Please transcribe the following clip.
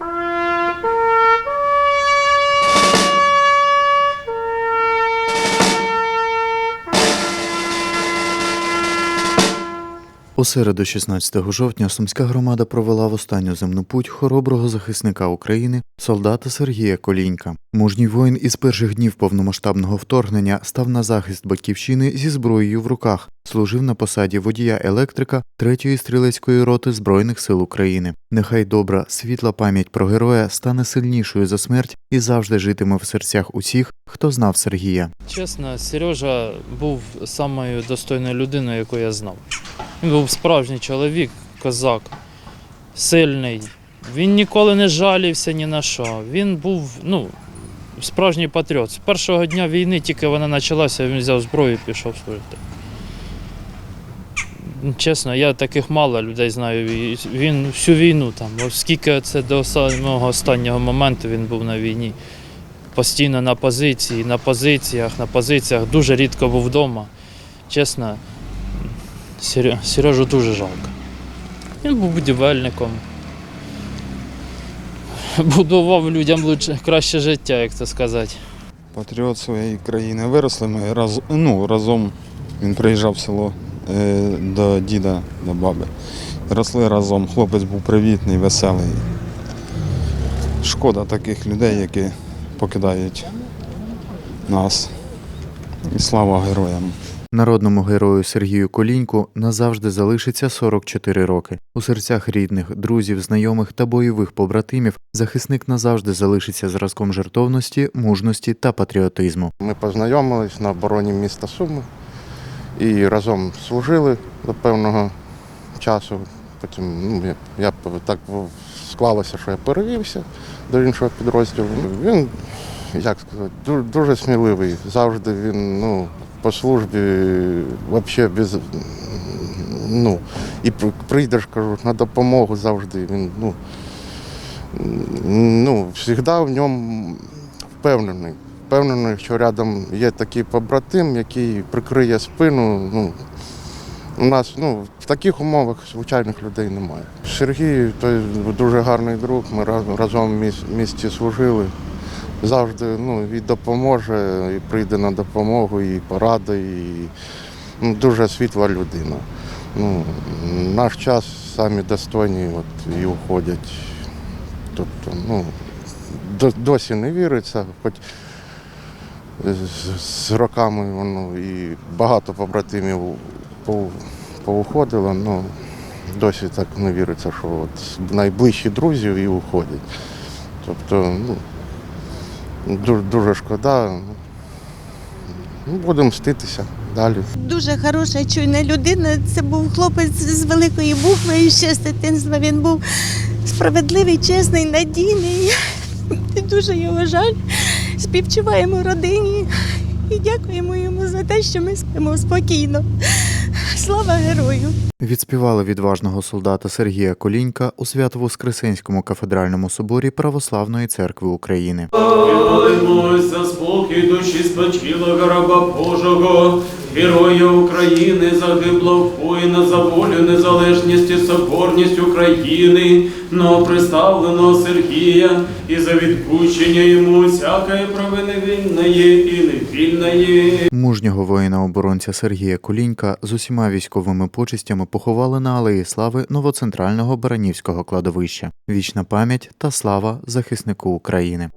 Bye. У середу, 16 жовтня, Сумська громада провела в останню земну путь хороброго захисника України, солдата Сергія Колінька. Мужній воїн із перших днів повномасштабного вторгнення став на захист батьківщини зі зброєю в руках, служив на посаді водія електрика 3-ї стрілецької роти Збройних сил України. Нехай добра, світла пам'ять про героя стане сильнішою за смерть і завжди житиме в серцях усіх, хто знав Сергія. Чесно, Сережа був самою достойною людиною, яку я знав. Він був справжній чоловік, козак, сильний. Він ніколи не жалівся ні на що. Він був ну, справжній патріот. З першого дня війни, тільки вона почалася, він взяв зброю і пішов служити. Чесно, я таких мало людей знаю. Він всю війну там, оскільки це до самого останнього моменту він був на війні постійно на позиції, на позиціях, на позиціях. Дуже рідко був вдома. Чесно, Сережу дуже жалко. Він був будівельником. Будував людям лучше, краще життя, як це сказати. Патріот своєї країни. Виросли ми раз, ну, разом. Він приїжджав в село е, до діда, до баби. Росли разом. Хлопець був привітний, веселий. Шкода таких людей, які покидають нас. І слава героям. Народному герою Сергію Коліньку назавжди залишиться 44 роки. У серцях рідних, друзів, знайомих та бойових побратимів захисник назавжди залишиться зразком жертовності, мужності та патріотизму. Ми познайомились на обороні міста Суми і разом служили до певного часу. Потім ну, я, я так склалося, що я перевівся до іншого підрозділу. Він, як сказати, дуже, сміливий. Завжди він ну, по службі взагалі без. Ну, і прийдеш, кажу, на допомогу завжди. Він ну, ну, завжди в ньому впевнений. Впевнений, що рядом є такий побратим, який прикриє спину. Ну, у нас ну, в таких умовах звичайних людей немає. Сергій той дуже гарний друг, ми разом, разом в місті служили. Завжди ну, і допоможе, і прийде на допомогу, і порадить, і ну, дуже світла людина. Ну, наш час самі достойні от, і уходять. Тобто, ну, досі не віриться, хоч з, роками воно і багато побратимів поуходило, ну досі так не віриться, що от найближчі друзів і уходять. Тобто, ну, дуже, дуже шкода. Ну, будемо мститися далі. Дуже хороша, чуйна людина. Це був хлопець з великої букви і ще дитинства. Він був справедливий, чесний, надійний. І дуже його жаль. Співчуваємо родині і дякуємо йому за те, що ми спимо спокійно. Слава герою! Відспівали відважного солдата Сергія Колінька у Свято-Воскресенському кафедральному соборі Православної церкви України. За спокій душі спочилого раба Божого, героя України, загиблого воїна за волю, незалежність і соборність України, новоприставленого Сергія, і за відпущення йому всякої провини вільної і невільної. Мужнього воїна-оборонця Сергія Кулінька з усіма військовими почестями поховали на Алеї Слави новоцентрального Баранівського кладовища. Вічна пам'ять та слава захиснику України.